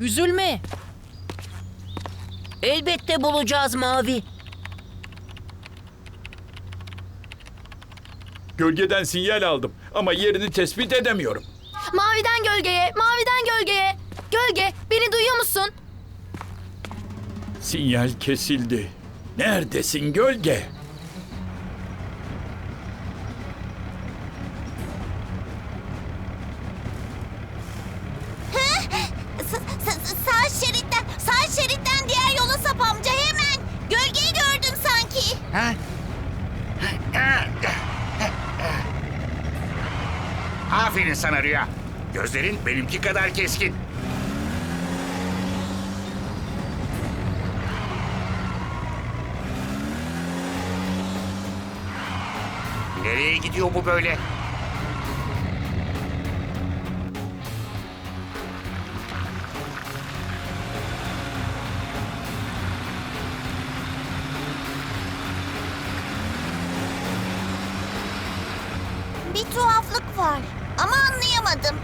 Üzülme. Elbette bulacağız Mavi. Gölgeden sinyal aldım ama yerini tespit edemiyorum. Maviden gölgeye, maviden gölgeye. Gölge, beni duyuyor musun? Sinyal kesildi. Neredesin gölge? Sağ şeritten, sağ şeritten diğer yola sap amca hemen. Gölgeyi gördüm sanki. Aferin sana Rüya. Gözlerin benimki kadar keskin. Nereye gidiyor bu böyle? Bir tuhaflık var ama anlayamadım.